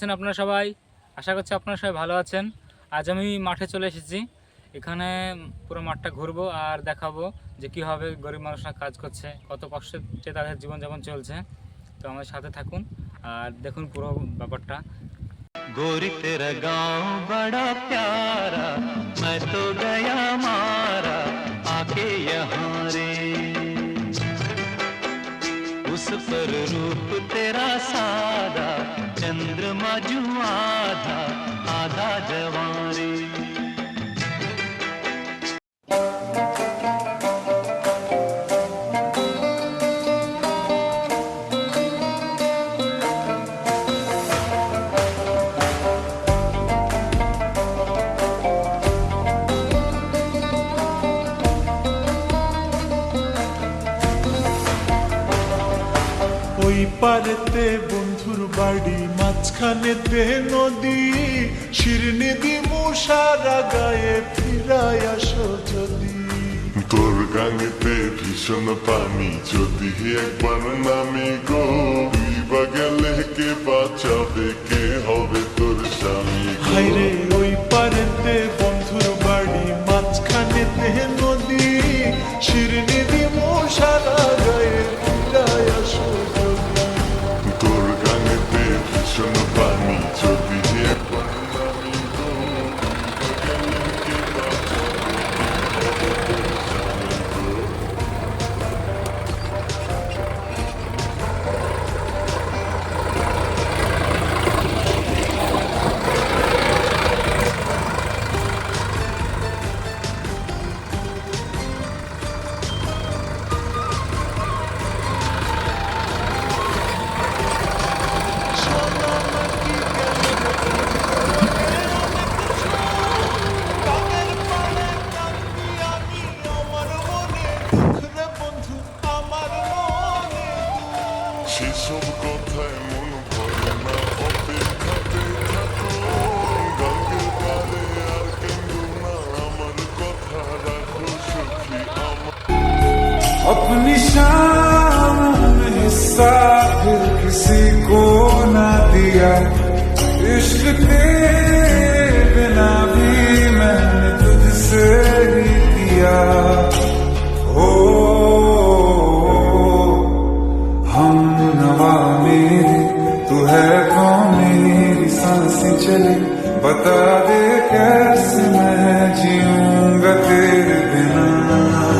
কেমন আছেন আপনারা সবাই আশা করছি আপনারা সবাই ভালো আছেন আজ আমি মাঠে চলে এসেছি এখানে পুরো মাঠটা ঘুরবো আর দেখাবো যে কীভাবে গরিব মানুষরা কাজ করছে কত কষ্টে তাদের জীবনযাপন চলছে তো আমার সাথে থাকুন আর দেখুন পুরো ব্যাপারটা गोरी तेरा गांव बड़ा प्यारा मैं तो गया पर रूप तेरा सादा चंद्रमा जू आधा आधा जवारे ওই পারেতে বন্ধুর বাড়ি মাঝখানে মাঝখানেতে নদী শিরনি দি মুসারা গায়ে ফিরায় আসো যদি তোর গাঙেতে ভীষণ পানি যদি একবার নামি গো বা গেলে কে বাঁচাবে কে হবে তোর স্বামী? হাইরে ওই পারেতে to be here. अपनी शाम में हिस्सा फिर किसी को ना दिया। इश्क के बिना भी मैंने तुझसे ही दिया हो हम नवा मेरे तू है कौन मेरी साँसें चले? बता दे कैसे मैं जीऊँगा तेरे